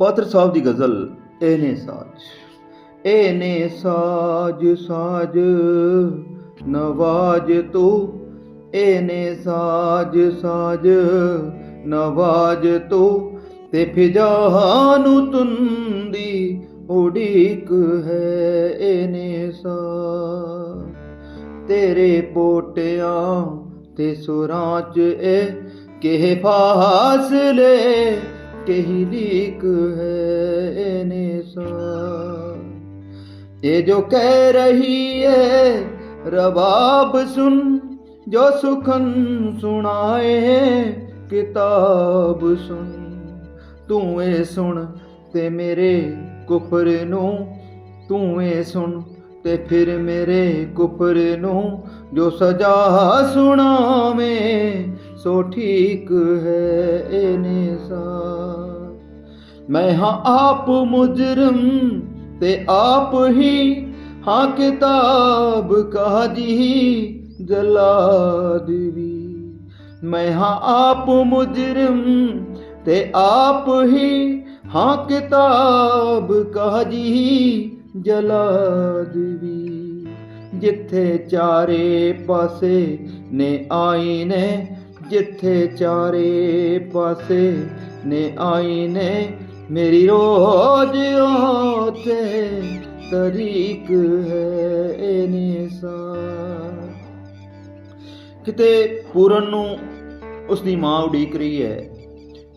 ਪਾਤਰ ਸਾਹਿਬ ਦੀ ਗਜ਼ਲ ਇਹਨੇ ਸਾਜ। ਇਹਨੇ ਸਾਜ ਸਾਜ, ਨਵਾਜ ਤੂੰ। ਇਹਨੇ ਸਾਜ ਸਾਜ, ਨਵਾਜ ਤੂੰ। ਤੇ ਫਿਜਾ ਨੂੰ ਤੁੰਦੀ ਉਡੀਕ ਹੈ ਇਹਨੇ ਸਾਜ। ਤੇਰੇ ਪੋਟਿਆਂ ਤੇ ਸੁਰਾਂ ਚ ਇਹ ਕਿਹ ਫਾਸਲੇ ਕਹੀ ਲੀਕ ਹੈ ਇਹਨੇ ਸਾ ਇਹ ਜੋ ਕਹਿ ਰਹੀ ਹੈ ਰਬਾਬ ਸੁਨ ਜੋ ਸੁਖਨ ਸੁਣਾਏ, ਕਿਤਾਬ ਸੁਨ ਤੂੰ ਇਹ ਸੁਣ ਤੇ ਮੇਰੇ ਕੁਫਰ ਨੂੰ, ਤੂੰ ਇਹ ਸੁਣ ਤੇ ਫਿਰ ਮੇਰੇ ਕੁਫਰ ਨੂੰ, ਜੋ ਸਜ਼ਾ ਸੁਣਾਵੇਂ ਸੋ ਠੀਕ ਹੈ ਇਹਨੇ ਸਾ ਮੈਂ ਹਾਂ ਆਪ ਮੁਜਰਮ ਤੇ ਆਪ ਹੀ ਹਾਂ ਕਿਤਾਬ ਕਾਜੀ ਜਲਾਦ ਵੀ ਮੈਂ ਹਾਂ ਆਪ ਮੁਜਰਮ ਤੇ ਆਪ ਹੀ ਹਾਂ ਕਿਤਾਬ ਕਾਜੀ ਜਲਾਦ ਵੀ ਜਿੱਥੇ ਚਾਰੇ ਪਾਸੇ ਨੇ ਆਈਨੇ ਜਿੱਥੇ ਚਾਰੇ ਪਾਸੇ ਨੇ ਆਈਨੇ ਮੇਰੀ ਰੋਜ਼ ਉਥੇ, ਤਰੀਕ ਹੈ ਇਹਨੇ ਸਾ ਕਿਤੇ ਪੂਰਨ ਨੂੰ ਉਸ ਦੀ ਮਾਂ ਉਡੀਕ ਰਹੀ ਹੈ,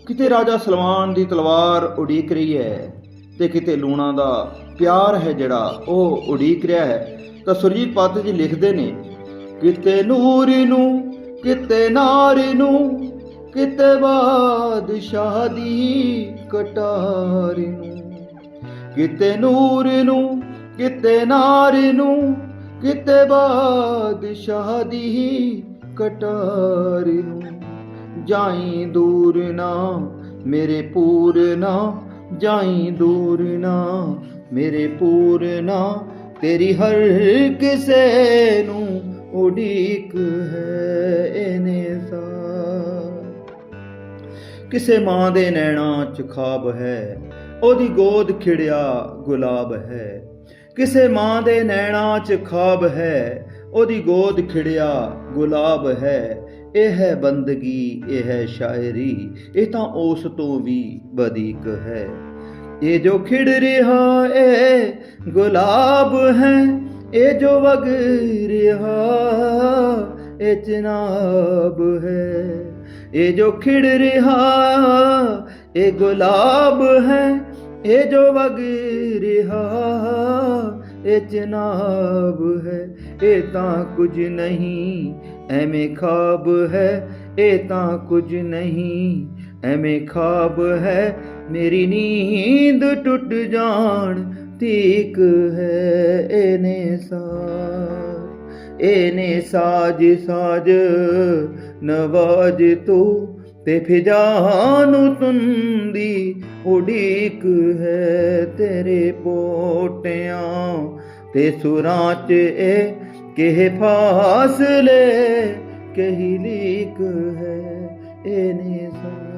ਕਿਤੇ ਰਾਜਾ ਸਲਮਾਨ ਦੀ ਤਲਵਾਰ ਉਡੀਕ ਰਹੀ ਹੈ ਤੇ ਕਿਤੇ ਲੂਣਾ ਦਾ ਪਿਆਰ ਹੈ ਜਿਹੜਾ ਉਹ ਉਡੀਕ ਰਿਹਾ ਹੈ, ਤਾਂ ਸੁਰਜੀਤ ਪਾਤਰ ਜੀ ਲਿਖਦੇ ਨੇ, ਕਿਤੇ ਨੂਰ ਨੂੰ ਕਿਤੇ ਨਾਰੀ ਨੂੰ, ਕਿਤੇ ਬਾਦਸ਼ਾਹ ਦੀ ਕਟਾਰ ਨੂੰ। ਕਿਤੇ ਨੂਰ ਨੂੰ, ਕਿਤੇ ਨਾਰ ਨੂੰ, ਕਿਤੇ ਬਾਦਸ਼ਾਹ ਦੀ ਕਟਾਰ ਨੂੰ। ਜਾਈ ਦੂਰ ਨਾ ਮੇਰੇ ਪੂਰਨਾ ਜਾਈ ਦੂਰ ਨਾ ਮੇਰੇ ਪੂਰਨਾ ਤੇਰੀ ਹਰ ਕਿਸੇ ਨੂੰ ਉਡੀਕ ਹੈ ਇਹਨੇ ਸਾ ਕਿਸੇ ਮਾਂ ਦੇ ਨੈਣਾ ਚ ਖਾਬ ਹੈ, ਉਹਦੀ ਗੋਦ ਖਿੜਿਆ ਗੁਲਾਬ ਹੈ। ਕਿਸੇ ਮਾਂ ਦੇ ਨੈਣਾ ਚ ਖਾਬ ਹੈ, ਉਹਦੀ ਗੋਦ ਖਿੜਿਆ ਗੁਲਾਬ ਹੈ। ਇਹ ਹੈ ਬੰਦਗੀ, ਇਹ ਹੈ ਸ਼ਾਇਰੀ, ਇਹ ਤਾਂ ਉਸ ਤੋਂ ਵੀ ਵਧੇਕ ਹੈ। ਇਹ ਜੋ ਖਿੜ ਰਿਹਾ ਏ, ਗੁਲਾਬ ਹੈ ਇਹ ਜੋ ਵਗ ਰਿਹਾ, ਇਹ ਚਨਾਬ ਹੈ। ਇਹ ਜੋ ਖਿੜ ਰਿਹਾ, ਇਹ ਗੁਲਾਬ ਹੈ। ਇਹ ਜੋ ਵਗ ਰਿਹਾ, ਇਹ ਜਨਾਬ ਹੈ। ਇਹ ਤਾਂ ਕੁਝ ਨਹੀਂ, ਐਵੇਂ ਖਾਬ ਹੈ। ਇਹ ਤਾਂ ਕੁਝ ਨਹੀਂ ਐਵੇਂ ਖਾਬ ਹੈ, ਮੇਰੀ ਨੀਂਦ ਟੁੱਟ ਜਾਣ। ਤੀਕ ਹੈ, ਇਹਨੇ ਸਾਜ ਇਹਨੇ ਸਾਜ ਸਾਜ। ਨਵਾਜ ਤੂੰ ਤੇ ਫਿਜਾਨੂੰ ਤੁੰਦੀ ਉਡੀਕ ਹੈ ਤੇਰੇ ਪੋਟਿਆਂ ਤੇ ਸੁਰਾਂ ਚ ਇਹ ਕਿਹ ਫਾਸਲੇ, ਕਹੀ ਲੀਕ ਹੈ, ਇਹਨੇ ਸਾ